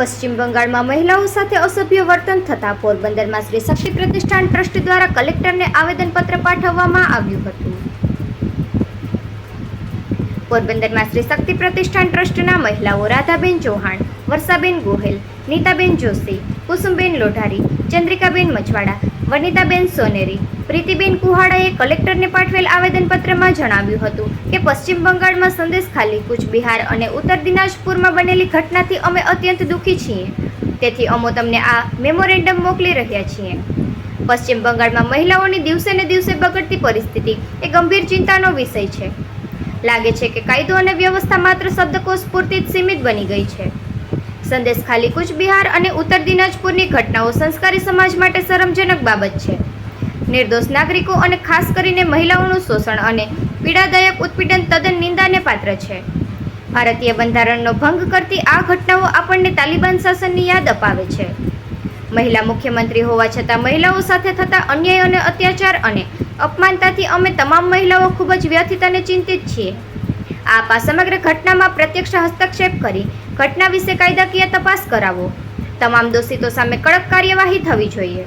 પશ્ચિમ બંગાળમાં મહિલાઓ સાથે અસભ્ય વર્તન થતાં પોરબંદરમાં શ્રી શક્તિ પ્રતિષ્ઠાન ટ્રસ્ટ દ્વારા કલેક્ટરને આવેદનપત્ર પાઠવવામાં આવ્યું હતું. પોરબંદરમાં શ્રી શક્તિ પ્રતિષ્ઠાન ટ્રસ્ટના મહિલાઓ રાધાબેન ચૌહાણ, વર્ષાબેન ગોહેલ, નીતાબેન જોશી, કુસુમબેન લોઢારી, ચંદ્રિકાબેન મછવાડા વનિતાબેન સોનેરી. પ્રીતિબેન કુહાડાએ કલેક્ટરને પાઠવેલ આવેદનપત્રમાં જણાવ્યું હતું કે પશ્ચિમ બંગાળમાં સંદેશ ખાલી, કૂચબિહાર અને ઉત્તર દિનાજપુરમાં બનેલી ઘટનાથી અમે અત્યંત દુઃખી છીએ. તેથી અમો તમને આ મેમોરેન્ડમ મોકલી રહ્યા છીએ. પશ્ચિમ બંગાળમાં મહિલાઓની દિવસે ને દિવસે બગડતી પરિસ્થિતિ એ ગંભીર ચિંતાનો વિષય છે. લાગે છે કે કાયદો અને વ્યવસ્થા માત્ર શબ્દકોશ પૂરતી જ સીમિત બની ગઈ છે. સંદેશ ખાલી કૂચબિહાર અને ઉત્તર દિનાજપુરની ઘટનાઓ સંસ્કારી સમાજ માટે શરમજનક બાબત છે. નિર્દોષ નાગરિકો અને ખાસ કરીને મહિલાઓનું શોષણ અને પીડાદાયક ઉત્પીડન તદ્દન નિંદાને પાત્ર છે. ભારતીય બંધારણનો ભંગ કરતી આ ઘટનાઓ આપણને તાલિબાન શાસનની યાદ અપાવે છે. મહિલા મુખ્યમંત્રી હોવા છતાં મહિલાઓ સાથે થતા અન્યાય અને અત્યાચાર અને અપમાનતાથી અમે તમામ મહિલાઓ ખૂબ જ વ્યથિત અને ચિંતિત છીએ. આપ આ સમગ્ર ઘટનામાં પ્રત્યક્ષ હસ્તક્ષેપ કરી ઘટના વિશે કાયદાકીય તપાસ કરાવો. તમામ દોષિતો સામે કડક કાર્યવાહી થવી જોઈએ.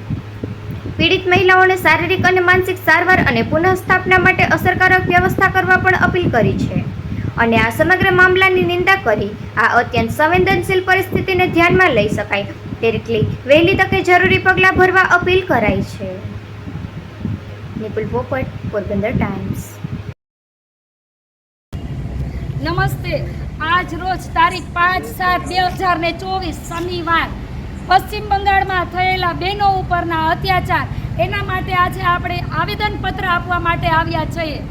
પીડિત મહિલાઓને શારીરિક અને માનસિક સારવાર અને પુનઃસ્થાપના માટે અસરકારક વ્યવસ્થા કરવા પણ અપીલ કરી છે. અને આ સમગ્ર મામલાની નિંદા કરી આ અત્યંત સંવેદનશીલ પરિસ્થિતિને ધ્યાનમાં લઈ શકાય તેટલી વહેલી તકે જરૂરી પગલાં ભરવા અપીલ કરાઈ છે. નિપુલ પોપટ, પોરબંદર ટાઈમ્સ. નમસ્તે. આજ રોજ તારીખ પાંચ સાત બે હજાર ને ચોવીસ, શનિવાર. પશ્ચિમ બંગાળમાં થયેલા બહેનો ઉપરના અત્યાચાર, એના માટે આજે આપણે આવેદનપત્ર આપવા માટે આવ્યા છીએ.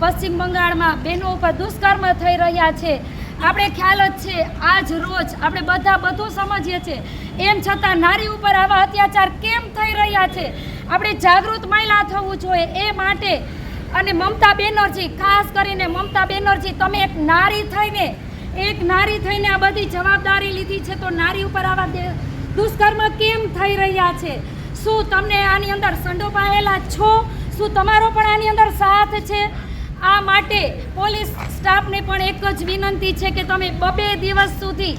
પશ્ચિમ બંગાળમાં બહેનો ઉપર દુષ્કર્મ થઈ રહ્યા છે. આપણે ખ્યાલ જ છે, આજ રોજ આપણે બધા બધું સમજીએ છીએ. એમ છતાં નારી ઉપર આવા અત્યાચાર કેમ થઈ રહ્યા છે? આપણે જાગૃત મહિલા થવું જોઈએ એ માટે અને મમતા બેનર્જી, ખાસ કરીને મમતા બેનર્જી, તમે એક નારી થઈને, એક નારી થઈને આ બધી જવાબદારી લીધી છે, તો નારી ઉપર આવા દુષ્કર્મ કેમ થઈ રહ્યા છે? શું તમને આની અંદર સંડોપાયેલા છો? શું તમારો પણ આની અંદર સાથ છે? આ માટે પોલીસ સ્ટાફને પણ એક જ વિનંતી છે કે તમે બબે દિવસ સુધી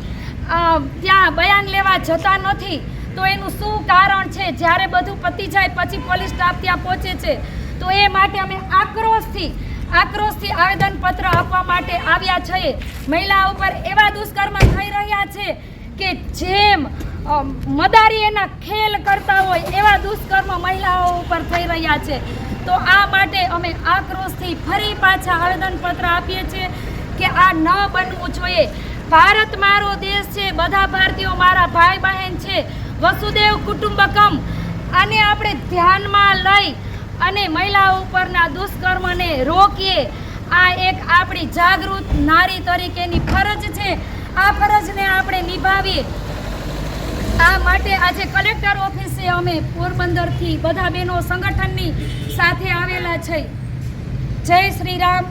ત્યાં બયાન લેવા જતા નથી. તો એનું શું કારણ છે? જ્યારે બધું પતી જાય, પછી પોલીસ સ્ટાફ ત્યાં પહોંચે છે. તો એ માટે અમે આક્રોશથી આક્રોશથી આવેદનપત્ર આપવા માટે આવ્યા છીએ. મહિલા ઉપર એવા દુષ્કર્મ થઈ રહ્યા છે કે જેમ મદારી એના ખેલ કરતા હોય એવા દુષ્કર્મ મહિલાઓ ઉપર થઈ રહ્યા છે. તો આ માટે અમે આક્રોશથી ફરી પાછા આવેદનપત્ર આપીએ છીએ કે આ ન બનવું જોઈએ. ભારત મારો દેશ છે, બધા ભારતીયો મારા ભાઈ બહેન છે. વસુદેવ કુટુંબકમ. આને આપણે ધ્યાનમાં લઈ અને મહિલાઓ ઉપરના દુષ્કર્મને રોકીએ. આ એક આપણી જાગૃત નારી તરીકેની ફરજ છે. આ ફરજને આપણે નિભાવીએ. આ માટે આજે કલેક્ટર ઓફિસે અમે પોરબંદરથી બધા બહેનો સંગઠનની સાથે આવેલા છે. જય શ્રી રામ.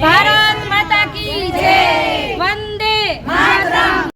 ભારત માતા કી જય. વંદે માતરમ.